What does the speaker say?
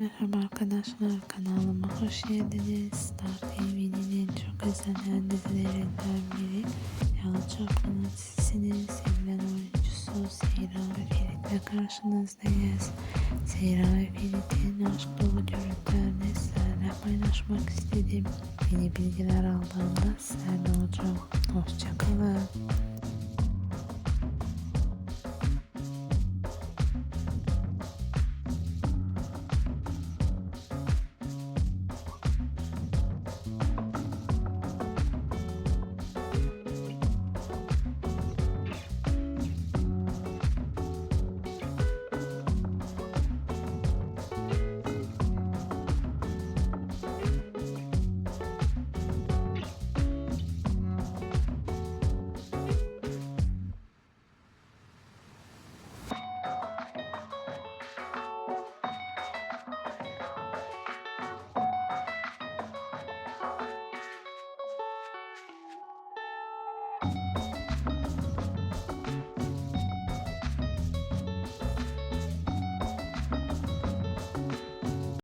Merhaba arkadaşlar kanalıma hoş geldiniz. Star TV'nin çok izlenen dizilerinden biri Yalı Çapkın'ın sizsiniz. Sevilen oyuncusu Seyra ve Ferit'le karşınızdayız. Seyra ve Ferit'in aşk dolu görüntülerini sizlerle paylaşmak istedim. Yeni bilgiler aldığımda sizlerle